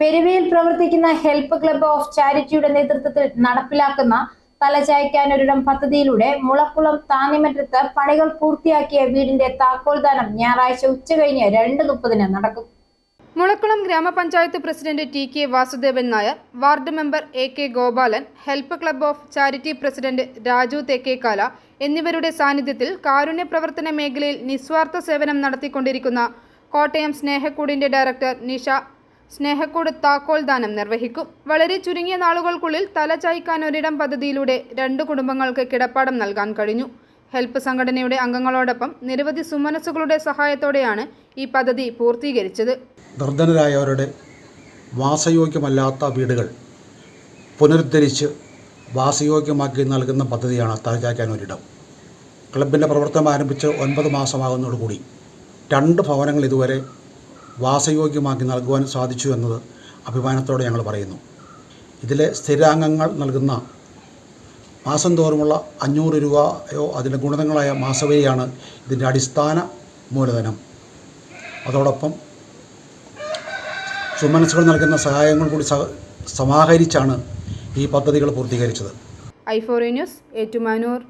പെരുവയിൽ പ്രവർത്തിക്കുന്ന help club of ചാരിറ്റിയുടെ നേതൃത്വത്തിൽ നടപ്പിലാക്കുന്ന തലചായ്ക്കാനൊരിടം പദ്ധതിയിലൂടെ മുളക്കുളം താന്നിമറ്റത്ത് പണികൾ പൂർത്തിയാക്കിയ വീടിന്റെ താക്കോൽദാനം ഞായറാഴ്ച ഉച്ചകഴിഞ്ഞ് രണ്ട് മുപ്പതിന് നടക്കും. മുളക്കുളം ഗ്രാമപഞ്ചായത്ത് president T K Vasudevan Nair ward member A K Gopalan help club of charity president Raju Thekkekkala എന്നിവരുടെ സാന്നിധ്യത്തിൽ കാരുണ്യ പ്രവർത്തന മേഖലയിൽ നിസ്വാർത്ഥ സേവനം നടത്തിക്കൊണ്ടിരിക്കുന്ന കോട്ടയം സ്നേഹക്കൂടിന്റെ ഡയറക്ടർ നിഷ സ്നേഹക്കൂട് താക്കോൽ ദാനം നിർവഹിക്കും. വളരെ ചുരുങ്ങിയ നാളുകൾക്കുള്ളിൽ തല ചായ്ക്കാൻ ഒരിടം പദ്ധതിയിലൂടെ രണ്ട് കുടുംബങ്ങൾക്ക് കിടപ്പാടം നൽകാൻ കഴിഞ്ഞു. ഹെൽപ്പ് സംഘടനയുടെ അംഗങ്ങളോടൊപ്പം നിരവധി സുമനസ്സുകളുടെ സഹായത്തോടെയാണ് ഈ പദ്ധതി പൂർത്തീകരിച്ചത്. നിർധനരായവരുടെ വാസയോഗ്യമല്ലാത്ത വീടുകൾ പുനരുദ്ധരിച്ച് വാസയോഗ്യമാക്കി നൽകുന്ന പദ്ധതിയാണ് തലചായ്ക്കാൻ ഒരിടം. ക്ലബിന്റെ പ്രവർത്തനം ആരംഭിച്ച് ഒൻപത് മാസമാകുന്നതോടുകൂടി രണ്ട് ഭവനങ്ങൾ ഇതുവരെ വാസയോഗ്യമാക്കി നൽകുവാൻ സാധിച്ചു എന്നത് അഭിമാനത്തോടെ ഞങ്ങൾ പറയുന്നു. ഇതിലെ സ്ഥിരാംഗങ്ങൾ നൽകുന്ന മാസം തോറുമുള്ള അഞ്ഞൂറ് രൂപയോ അതിന്റെ ഗുണങ്ങളായ മാസവരിയാണ് ഇതിന്റെ അടിസ്ഥാന മൂലധനം. അതോടൊപ്പം സുമനസ്സുകൾ നൽകുന്ന സഹായങ്ങൾ കൂടി സമാഹരിച്ചാണ് ഈ പദ്ധതികൾ പൂർത്തീകരിച്ചത്. I ഫോറി news Ettumanoor.